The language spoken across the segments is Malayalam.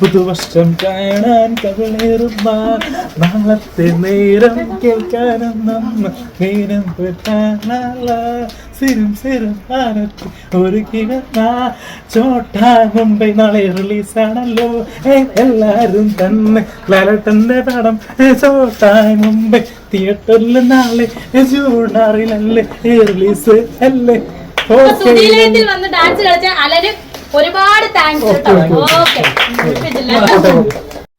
പുതുവർഷം കാണാൻ കവിളേറുന്ന നാളത്തെ നേരം കേൾക്കാനും നമ്മ നേരം സിരം സിരം ആരത്തി ഒരു കിടന്ന ചോട്ടാ മുംബൈ നാളെ റിലീസാണല്ലോ. എല്ലാരും തന്നെ ലാലട്ടന്റെ പടം ചോട്ടാ മുംബൈ തിയേറ്ററിൽ നാളെ ജൂൺ ആറിലല്ലേ റിലീസ് അല്ലേ? സുധീലയത്തിൽ വന്ന് ഡാൻസ് കളിച്ച അലന് ഒരുപാട് താങ്ക്സ് കേട്ടോ. ഓക്കെ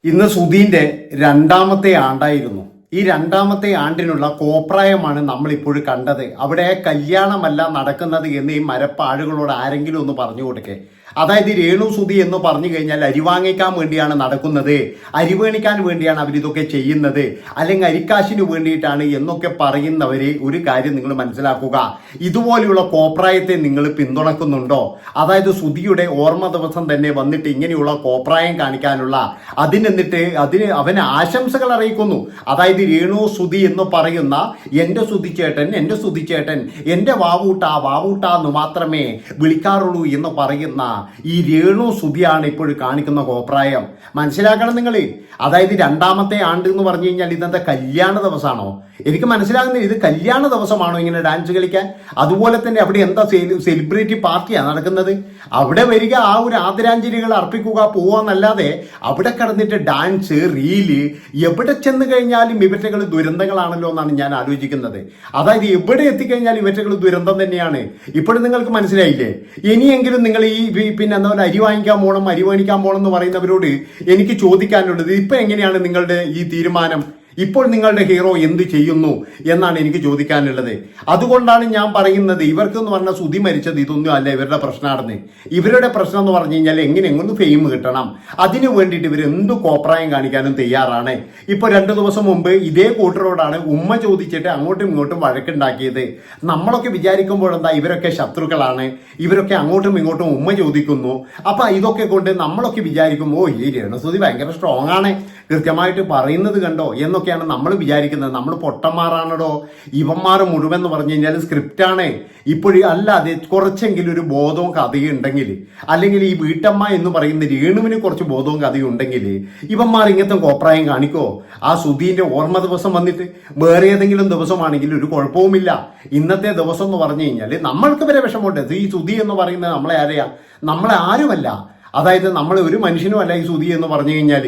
ഇന്ന് സുധീന്റെ രണ്ടാമത്തെ ആണ്ടായിരുന്നു. ഈ രണ്ടാമത്തെ ആണ്ടിനുള്ള കോപ്രായമാണ് നമ്മൾ ഇപ്പോൾ കണ്ടത്. അവിടെ കല്യാണമല്ല നടക്കുന്നത് എന്ന് ഈ മരപ്പാഴുകളോട് ആരെങ്കിലും ഒന്ന് പറഞ്ഞു കൊടുക്കേ. അതായത് രേണു സുതി എന്ന് പറഞ്ഞു കഴിഞ്ഞാൽ അരിവാങ്ങിക്കാൻ വേണ്ടിയാണ് നടക്കുന്നത്. അരിവേണിക്കാൻ വേണ്ടിയാണ് അവരിതൊക്കെ ചെയ്യുന്നത്. അല്ലെങ്കിൽ അരിക്കാശിന് വേണ്ടിയിട്ടാണ് എന്നൊക്കെ പറയുന്നവരെ ഒരു കാര്യം നിങ്ങൾ മനസ്സിലാക്കുക. ഇതുപോലെയുള്ള കോപ്രായത്തെ നിങ്ങൾ പിന്തുണക്കുന്നുണ്ടോ? അതായത് സുതിയുടെ ഓർമ്മ ദിവസം തന്നെ വന്നിട്ട് ഇങ്ങനെയുള്ള കോപ്രായം കാണിക്കാനുള്ള അതിനെന്നിട്ട് അതിന് അവന് ആശംസകൾ അറിയിക്കുന്നു. അതായത് രേണു സുതി എന്ന് പറയുന്ന എന്റെ സുധിച്ചേട്ടൻ എന്റെ ചേട്ടൻ എന്റെ വാവൂട്ട വാവൂട്ട എന്ന് മാത്രമേ വിളിക്കാറുള്ളൂ എന്ന് പറയുന്ന ഈ രേണു സുധിയാണ് ഇപ്പോഴും കാണിക്കുന്ന കോപ്രായം. മനസ്സിലാക്കണം നിങ്ങൾ അതായത് രണ്ടാമത്തെ ആണ്ട് എന്ന് പറഞ്ഞു കഴിഞ്ഞാൽ ഇതെന്താ കല്യാണ ദിവസമാണോ? എനിക്ക് മനസ്സിലാകുന്നില്ല ഇത് കല്യാണ ദിവസമാണോ ഇങ്ങനെ ഡാൻസ് കളിക്കാൻ? അതുപോലെ തന്നെ അവിടെ എന്താ സെലിബ്രിറ്റി പാർട്ടിയാണ് നടക്കുന്നത്? അവിടെ വരിക ആ ഒരു ആദരാഞ്ജലികൾ അർപ്പിക്കുക പോവാന്നല്ലാതെ അവിടെ കടന്നിട്ട് ഡാൻസ് റീൽ എവിടെ ചെന്ന് കഴിഞ്ഞാലും ഇവറ്റകൾ ദുരന്തങ്ങളാണല്ലോ എന്നാണ് ഞാൻ ആലോചിക്കുന്നത്. അതായത് എവിടെ എത്തിക്കഴിഞ്ഞാൽ ഇവറ്റകൾ ദുരന്തം തന്നെയാണ്. ഇപ്പോഴും നിങ്ങൾക്ക് മനസ്സിലായില്ലേ? ഇനിയെങ്കിലും നിങ്ങൾ ഈ പിന്നെ എന്താ പറയുക അരി വാങ്ങിക്കാൻ പോകണം അരി മേടിക്കാൻ പോകണം എന്ന് പറയുന്നവരോട് എനിക്ക് ചോദിക്കാനുള്ളത് ഇപ്പൊ എങ്ങനെയാണ് നിങ്ങളുടെ ഈ തീരുമാനം? ഇപ്പോൾ നിങ്ങളുടെ ഹീറോ എന്ത് ചെയ്യുന്നു എന്നാണ് എനിക്ക് ചോദിക്കാനുള്ളത്. അതുകൊണ്ടാണ് ഞാൻ പറയുന്നത് ഇവർക്ക് എന്ന് പറഞ്ഞാൽ സുതി മരിച്ചത് ഇതൊന്നും അല്ല ഇവരുടെ പ്രശ്നമാണെന്ന്. ഇവരുടെ പ്രശ്നം എന്ന് പറഞ്ഞു കഴിഞ്ഞാൽ എങ്ങനെ എങ്ങനെ ഫെയിം കിട്ടണം? അതിനു വേണ്ടിയിട്ട് ഇവർ എന്ത് കോപ്രായം കാണിക്കാനും തയ്യാറാണ്. ഇപ്പോൾ രണ്ടു ദിവസം മുമ്പ് ഇതേ കൂട്ടരോടാണ് ഉമ്മ ചോദിച്ചിട്ട് അങ്ങോട്ടും ഇങ്ങോട്ടും വഴക്കുണ്ടാക്കിയത്. നമ്മളൊക്കെ വിചാരിക്കുമ്പോഴെന്താ ഇവരൊക്കെ ശത്രുക്കളാണ്. ഇവരൊക്കെ അങ്ങോട്ടും ഇങ്ങോട്ടും ഉമ്മ ചോദിക്കുന്നു. അപ്പൊ ഇതൊക്കെ കൊണ്ട് നമ്മളൊക്കെ വിചാരിക്കും ഓ ഈ രേണസുതി ഭയങ്കര സ്ട്രോങ് ആണ്. കൃത്യമായിട്ട് പറയുന്നത് കണ്ടോ എന്നൊക്കെയാണ് നമ്മൾ വിചാരിക്കുന്നത്. നമ്മൾ പൊട്ടന്മാരാണോ ഇവന്മാർ മുഴുവൻ എന്ന് പറഞ്ഞു കഴിഞ്ഞാൽ സ്ക്രിപ്റ്റാണേ ഇപ്പോഴും അല്ലാതെ കുറച്ചെങ്കിലും ഒരു ബോധവും കഥയും ഉണ്ടെങ്കിൽ അല്ലെങ്കിൽ ഈ വീട്ടമ്മ എന്ന് പറയുന്ന രേണുവിന് കുറച്ച് ബോധവും കഥയും ഉണ്ടെങ്കിൽ ഇവന്മാർ ഇങ്ങനത്തെ കോപ്രായം കാണിക്കോ? ആ സുധീന്റെ ഓർമ്മ ദിവസം വന്നിട്ട് വേറെ ഏതെങ്കിലും ദിവസമാണെങ്കിൽ ഒരു കുഴപ്പവുമില്ല. ഇന്നത്തെ ദിവസം എന്ന് പറഞ്ഞു കഴിഞ്ഞാൽ നമ്മൾക്ക് വരെ വിഷമമുണ്ട്. ഈ സുധി എന്ന് പറയുന്നത് നമ്മളെ ആരെയാ? നമ്മളെ ആരുമല്ല. അതായത് നമ്മൾ ഒരു മനുഷ്യനും അല്ല ഈ സുധി എന്ന് പറഞ്ഞു കഴിഞ്ഞാൽ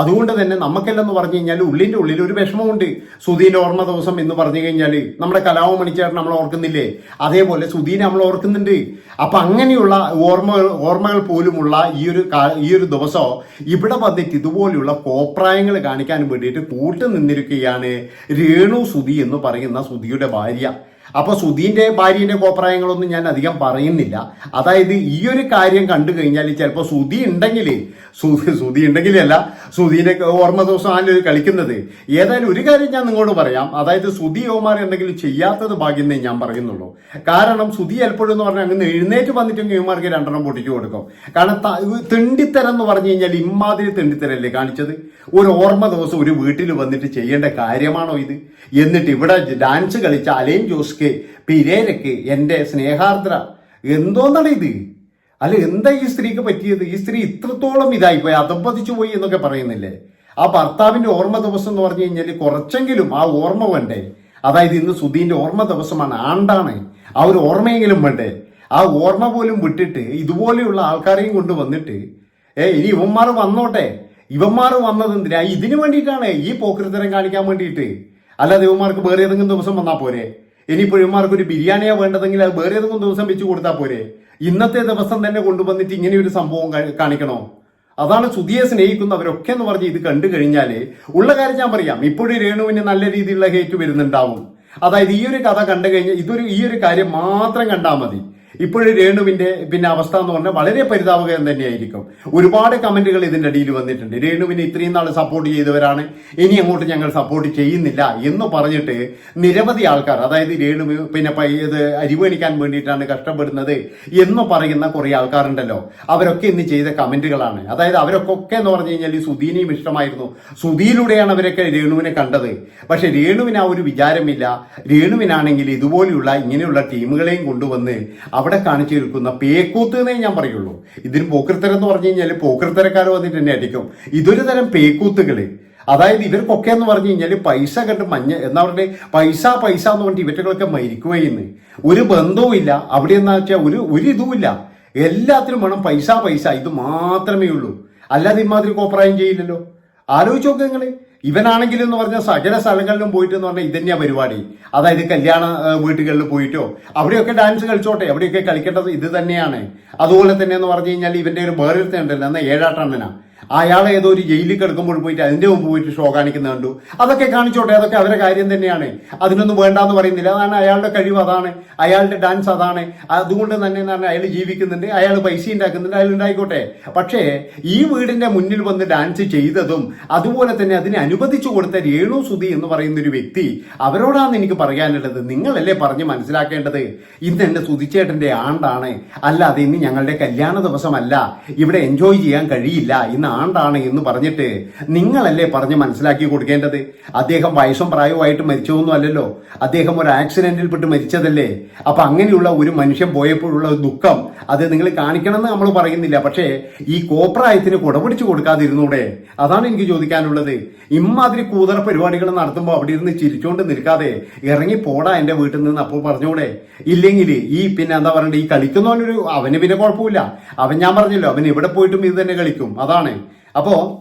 അതുകൊണ്ട് തന്നെ നമുക്കെല്ലെന്ന് പറഞ്ഞു കഴിഞ്ഞാൽ ഉള്ളിന്റെ ഉള്ളിൽ ഒരു വിഷമമുണ്ട്. സുധീന്റെ ഓർമ്മ ദിവസം എന്ന് പറഞ്ഞു കഴിഞ്ഞാൽ നമ്മുടെ കലാവ് മണിച്ചേട്ടൻ നമ്മൾ ഓർക്കുന്നില്ലേ? അതേപോലെ സുധീനെ നമ്മൾ ഓർക്കുന്നുണ്ട്. അപ്പം അങ്ങനെയുള്ള ഓർമ്മകൾ ഓർമ്മകൾ പോലുമുള്ള ഈ ഒരു ഈ ഒരു ദിവസം ഇവിടെ വന്നിട്ട് ഇതുപോലെയുള്ള കോപ്രായങ്ങൾ കാണിക്കാൻ വേണ്ടിയിട്ട് കൂട്ടു നിന്നിരിക്കുകയാണ് രേണു സുധി എന്ന് പറയുന്ന സുധിയുടെ ഭാര്യ. അപ്പൊ സുധീന്റെ ഭാര്യന്റെ കോപ്രായങ്ങളൊന്നും ഞാൻ അധികം പറയുന്നില്ല. അതായത് ഈ ഒരു കാര്യം കണ്ടു കഴിഞ്ഞാൽ ചിലപ്പോൾ സുധി ഉണ്ടെങ്കിൽ സുധി സുധി ഉണ്ടെങ്കിലല്ല സുധീന്റെ ഓർമ്മ ദിവസം ആണല്ലോ ഇത് കളിക്കുന്നത്. ഏതായാലും ഒരു കാര്യം ഞാൻ നിങ്ങളോട് പറയാം. അതായത് സുധി ഓമാർ എന്തെങ്കിലും ചെയ്യാത്തത് ഭാഗ്യമേ ഞാൻ പറയുന്നുള്ളൂ. കാരണം സുധി എപ്പോഴും എന്ന് പറഞ്ഞാൽ അങ്ങനെ എഴുന്നേറ്റ് വന്നിട്ടെങ്കിൽ ഇവമാർക്ക് രണ്ടെണ്ണം പൊട്ടിച്ചു കൊടുക്കും. കാരണം തെണ്ടിത്തരം എന്ന് പറഞ്ഞു കഴിഞ്ഞാൽ ഇമ്മാതിരി തിണ്ടിത്തരല്ലേ കാണിച്ചത്? ഒരു ഓർമ്മ ദിവസം ഒരു വീട്ടിൽ വന്നിട്ട് ചെയ്യേണ്ട കാര്യമാണോ ഇത്? എന്നിട്ട് ഇവിടെ ഡാൻസ് കളിച്ച അലൈൻ ജോസ്ക്ക് പിരേരക്ക് എന്റെ സ്നേഹാർദ്ര എന്തോന്നാണ് ഇത്? അല്ല എന്താ ഈ സ്ത്രീക്ക് പറ്റിയത്? ഈ സ്ത്രീ ഇത്രത്തോളം ഇതായിപ്പോയി അതപ്പതിച്ചു പോയി എന്നൊക്കെ പറയുന്നില്ലേ? ആ ഭർത്താവിന്റെ ഓർമ്മ ദിവസം എന്ന് പറഞ്ഞു കഴിഞ്ഞാൽ കുറച്ചെങ്കിലും ആ ഓർമ്മ വേണ്ടേ? അതായത് ഇന്ന് സുധീന്റെ ഓർമ്മ ദിവസമാണ് ആണ്ടാണ്. ആ ഒരു ഓർമ്മയെങ്കിലും വേണ്ടേ? ആ ഓർമ്മ പോലും വിട്ടിട്ട് ഇതുപോലെയുള്ള ആൾക്കാരെയും കൊണ്ട് വന്നിട്ട് ഏ ഇനി ഇവന്മാർ വന്നോട്ടെ? ഇവന്മാർ വന്നത് എന്തിനാ ഇതിനു വേണ്ടിയിട്ടാണ് ഈ പോക്കൃത്തരം കാണിക്കാൻ വേണ്ടിയിട്ട്. അല്ലാതെ ഇവന്മാർക്ക് വേറെ ഏതെങ്കിലും ദിവസം വന്നാൽ പോരെ? ഇനിയിപ്പോൾ ഇവന്മാർക്ക് ഒരു ബിരിയാണിയാ വേണ്ടതെങ്കിൽ അത് വേറെ ഏതെങ്കിലും ദിവസം വെച്ച് കൊടുത്താൽ പോരെ. ഇന്നത്തെ ദിവസം തന്നെ കൊണ്ടുവന്നിട്ട് ഇങ്ങനെ ഒരു സംഭവം കാണിക്കണോ? അതാണ് സുധിയെ സ്നേഹിക്കുന്നവരൊക്കെ എന്ന് പറഞ്ഞ് ഇത് കണ്ടു കഴിഞ്ഞാൽ ഉള്ള കാര്യം ഞാൻ പറയാം. ഇപ്പോഴും രേണുവിന് നല്ല രീതിയിലുള്ള ഹേറ്റ് വരുന്നുണ്ടാവും. അതായത് ഈ ഒരു കഥ കണ്ടു കഴിഞ്ഞാൽ ഇതൊരു ഈ ഒരു കാര്യം മാത്രം കണ്ടാൽ മതി. ഇപ്പോഴും രേണുവിന്റെ പിന്നെ അവസ്ഥ എന്ന് പറഞ്ഞാൽ വളരെ പരിതാപകരം തന്നെയായിരിക്കും. ഒരുപാട് കമന്റുകൾ ഇതിന്റെ അടിയിൽ വന്നിട്ടുണ്ട്. രേണുവിനെ ഇത്രയും നാൾ സപ്പോർട്ട് ചെയ്തവരാണ്. ഇനി അങ്ങോട്ട് ഞങ്ങൾ സപ്പോർട്ട് ചെയ്യുന്നില്ല എന്ന് പറഞ്ഞിട്ട് നിരവധി ആൾക്കാർ അതായത് രേണു പിന്നെ ഇത് അരിവണിക്കാൻ വേണ്ടിയിട്ടാണ് കഷ്ടപ്പെടുന്നത് എന്ന് പറയുന്ന കുറെ ആൾക്കാരുണ്ടല്ലോ. അവരൊക്കെ ഇന്ന് ചെയ്ത കമന്റുകളാണ്. അതായത് അവരൊക്കെ എന്ന് പറഞ്ഞു കഴിഞ്ഞാൽ സുധീനയും ഇഷ്ടമായിരുന്നു. സുധീയിലൂടെയാണ് അവരൊക്കെ രേണുവിനെ കണ്ടത്. പക്ഷെ രേണുവിന് ആ ഒരു വിചാരമില്ല. രേണുവിനാണെങ്കിൽ ഇതുപോലെയുള്ള ഇങ്ങനെയുള്ള ടീമുകളെയും കൊണ്ടുവന്ന് അവിടെ കാണിച്ചു നിൽക്കുന്ന പേക്കൂത്ത് എന്നേ ഞാൻ പറയുള്ളൂ. ഇതിന് പോക്കൃത്തരം എന്ന് പറഞ്ഞു കഴിഞ്ഞാൽ പോക്കൃത്തരക്കാർ വന്നിട്ട് എന്നെ അടിക്കും. ഇതൊരു തരം പേക്കൂത്തുകൾ അതായത് ഇവർക്കൊക്കെ എന്ന് പറഞ്ഞു കഴിഞ്ഞാൽ പൈസ കണ്ട് മഞ്ഞ എന്നാ പറയുക പൈസ പൈസ എന്ന് പറഞ്ഞിട്ട് ഇവറ്റകളൊക്കെ മരിക്കുകയെന്ന് ഒരു ബന്ധവും ഇല്ല. അവിടെ എന്താ വെച്ചാൽ ഒരു ഒരു ഇതുമില്ല എല്ലാത്തിനും വേണം പൈസ പൈസ. ഇത് മാത്രമേ ഉള്ളൂ. അല്ലാതെ ഇമാതിരി കോപ്രായം ചെയ്യില്ലല്ലോ. ആലോചിച്ചു നോക്കുക നിങ്ങൾ ഇവനാണെങ്കിലും എന്ന് പറഞ്ഞാൽ സകല സ്ഥലങ്ങളിലും പോയിട്ട് എന്ന് പറഞ്ഞാൽ ഇതന്നെയാ പരിപാടി. അതായത് കല്യാണ വീട്ടുകളിൽ പോയിട്ടോ അവിടെയൊക്കെ ഡാൻസ് കളിച്ചോട്ടെ അവിടെയൊക്കെ കളിക്കേണ്ടത് ഇത് തന്നെയാണ്. അതുപോലെ തന്നെ എന്ന് പറഞ്ഞു കഴിഞ്ഞാൽ ഇവന്റെ ഒരു വേറെ ഉണ്ടല്ലോ എന്നാൽ ഏഴാട്ടണ്ണനാ. അയാളെ ഏതോ ഒരു ജയിലിൽ കിടക്കുമ്പോൾ പോയിട്ട് അതിന്റെ മുമ്പ് പോയിട്ട് ഷോ കാണിക്കുന്ന കണ്ടു അതൊക്കെ കാണിച്ചോട്ടെ അതൊക്കെ അവരെ കാര്യം തന്നെയാണ്. അതിനൊന്നും വേണ്ടാന്ന് പറയുന്നില്ല. അതാണ് അയാളുടെ കഴിവ് അതാണ് അയാളുടെ ഡാൻസ് അതാണ്. അതുകൊണ്ട് തന്നെ എന്ന് പറഞ്ഞാൽ അയാൾ ജീവിക്കുന്നുണ്ട് അയാൾ പൈസ ഉണ്ടാക്കുന്നുണ്ട് അയാൾ ഉണ്ടായിക്കോട്ടെ. പക്ഷേ ഈ വീടിന്റെ മുന്നിൽ വന്ന് ഡാൻസ് ചെയ്തതും അതുപോലെ തന്നെ അതിനെ അനുവദിച്ചു കൊടുത്ത രേണു സുധി എന്ന് പറയുന്ന ഒരു വ്യക്തി അവരോടാണ് എനിക്ക് പറയാനുള്ളത് നിങ്ങളല്ലേ പറഞ്ഞ് മനസ്സിലാക്കേണ്ടത്? ഇന്ന് എന്റെ സുധിച്ചേട്ടന്റെ ആണ്ടാണ്. അല്ലാതെ ഇന്ന് ഞങ്ങളുടെ കല്യാണ ദിവസമല്ല. ഇവിടെ എൻജോയ് ചെയ്യാൻ കഴിയില്ല. ഇന്ന് ആണ്ടാണ് എന്ന് പറഞ്ഞിട്ട് നിങ്ങളല്ലേ പറഞ്ഞ് മനസ്സിലാക്കി കൊടുക്കേണ്ടത്? അദ്ദേഹം വയസ്സും പ്രായവുമായിട്ട് മരിച്ചതൊന്നും അല്ലല്ലോ. അദ്ദേഹം ഒരു ആക്സിഡന്റിൽ പെട്ട് മരിച്ചതല്ലേ. അപ്പൊ അങ്ങനെയുള്ള ഒരു മനുഷ്യൻ പോയപ്പോഴുള്ള ദുഃഖം അത് നിങ്ങൾ കാണിക്കണമെന്ന് നമ്മൾ പറയുന്നില്ല. പക്ഷേ ഈ കോപ്രായത്തിന് കുടപിടിച്ചു കൊടുക്കാതിരുന്നൂടെ? അതാണ് എനിക്ക് ചോദിക്കാനുള്ളത്. ഇമ്മാതിരി കൂതറ പരിപാടികൾ നടത്തുമ്പോൾ അവിടെ ഇരുന്ന് ചിരിച്ചുകൊണ്ട് നിൽക്കാതെ ഇറങ്ങി പോടാ എന്റെ വീട്ടിൽ നിന്ന് അപ്പോൾ പറഞ്ഞൂടെ ഇല്ലെങ്കിൽ ഈ പിന്നെ എന്താ പറയണ്ടേ ഈ കളിക്കുന്നവനൊരു അവന് പിന്നെ കുഴപ്പമില്ല. അവൻ ഞാൻ പറഞ്ഞല്ലോ അവൻ ഇവിടെ പോയിട്ടും ഇത് തന്നെ കളിക്കും. അതാണ്. അപ്പോ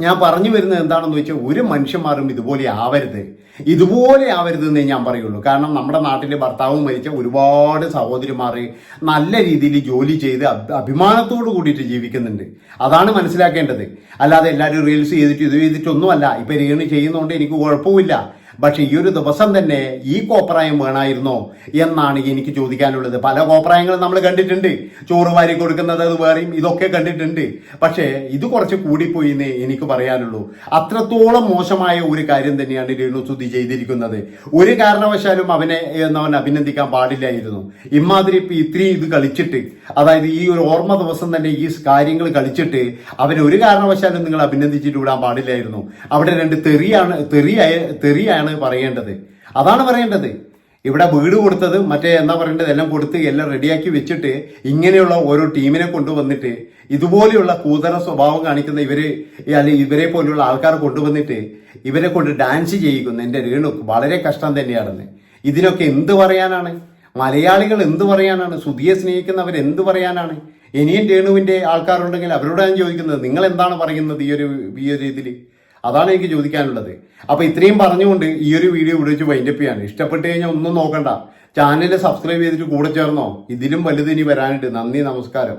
ഞാൻ പറഞ്ഞു വരുന്നത് എന്താണെന്ന് വെച്ചാൽ ഒരു മനുഷ്യന്മാരും ഇതുപോലെ ആവരുത്. ഇതുപോലെ ആവരുത് എന്നേ ഞാൻ പറയുള്ളൂ. കാരണം നമ്മുടെ നാട്ടിൽ ഭർത്താവ് മരിച്ച ഒരുപാട് സഹോദരിമാർ നല്ല രീതിയിൽ ജോലി ചെയ്ത് അഭി- അഭിമാനത്തോട് കൂടിയിട്ട് ജീവിക്കുന്നുണ്ട്. അതാണ് മനസ്സിലാക്കേണ്ടത്. അല്ലാതെ എല്ലാവരും റീൽസ് ചെയ്തിട്ട് ഇത് ചെയ്തിട്ടൊന്നുമല്ല. ഇപ്പം രേണു ചെയ്യുന്നതുകൊണ്ട് എനിക്ക് കുഴപ്പമില്ല. പക്ഷെ ഈ ഒരു ദിവസം തന്നെ ഈ കോപ്രായം വേണമായിരുന്നോ എന്നാണ് എനിക്ക് ചോദിക്കാനുള്ളത്. പല കോപ്രായങ്ങളും നമ്മൾ കണ്ടിട്ടുണ്ട്. ചോറ് വാരി കൊടുക്കുന്നത് അത് വേറെയും ഇതൊക്കെ കണ്ടിട്ടുണ്ട്. പക്ഷേ ഇത് കുറച്ച് കൂടിപ്പോയി എന്നേ എനിക്ക് പറയാനുള്ളൂ. അത്രത്തോളം മോശമായ ഒരു കാര്യം തന്നെയാണ് രേണു സുധി ചെയ്തിരിക്കുന്നത്. ഒരു കാരണവശാലും അവനെ എന്നവൻ അഭിനന്ദിക്കാൻ പാടില്ലായിരുന്നു. ഇമാതിരി ഇപ്പം ഇത്രയും ഇത് കളിച്ചിട്ട് അതായത് ഈ ഒരു ഓർമ്മ ദിവസം തന്നെ ഈ കാര്യങ്ങൾ കളിച്ചിട്ട് അവനെ ഒരു കാരണവശാലും നിങ്ങൾ അഭിനന്ദിച്ചിട്ട് വിടാൻ പാടില്ലായിരുന്നു. അവിടെ രണ്ട് തെറിയാണ് തെറിയായ തെറിയാണ് പറയേണ്ടത്. അതാണ് പറയേണ്ടത്. ഇവിടെ വീട് കൊടുത്തത് മറ്റേ എന്താ പറയേണ്ടത്? എല്ലാം കൊടുത്ത് എല്ലാം റെഡിയാക്കി വെച്ചിട്ട് ഇങ്ങനെയുള്ള ഓരോ ടീമിനെ കൊണ്ടുവന്നിട്ട് ഇതുപോലെയുള്ള കൂതറ സ്വഭാവം കാണിക്കുന്ന ഇവർ അല്ലെങ്കിൽ ഇവരെ പോലെയുള്ള ആൾക്കാർ കൊണ്ടുവന്നിട്ട് ഇവരെ കൊണ്ട് ഡാൻസ് ചെയ്യിക്കുന്നു എന്റെ രേണു വളരെ കഷ്ടം തന്നെയാണെന്ന്. ഇതിനൊക്കെ എന്ത് പറയാനാണ്? മലയാളികൾ എന്ത് പറയാനാണ്? സുധിയെ സ്നേഹിക്കുന്നവർ എന്ത് പറയാനാണ്? ഇനിയും രേണുവിന്റെ ആൾക്കാരുണ്ടെങ്കിൽ അവരോടാണ് ചോദിക്കുന്നത്. നിങ്ങൾ എന്താണ് പറയുന്നത് ഈ ഒരു ഈ ഒരു ഇതിൽ അതാണ് എനിക്ക് ചോദിക്കാനുള്ളത്. അപ്പൊ ഇത്രയും പറഞ്ഞുകൊണ്ട് ഈ ഒരു വീഡിയോ ഇവിടെ വെച്ച് വൈൻഡപ്പ് ചെയ്യാണ്. ഇഷ്ടപ്പെട്ട് കഴിഞ്ഞാൽ ഒന്നും നോക്കണ്ട. ചാനൽ സബ്സ്ക്രൈബ് ചെയ്തിട്ട് കൂടെ ചേർന്നോ. ഇതിലും വലുത് ഇനി വരാനുണ്ട്. നന്ദി നമസ്കാരം.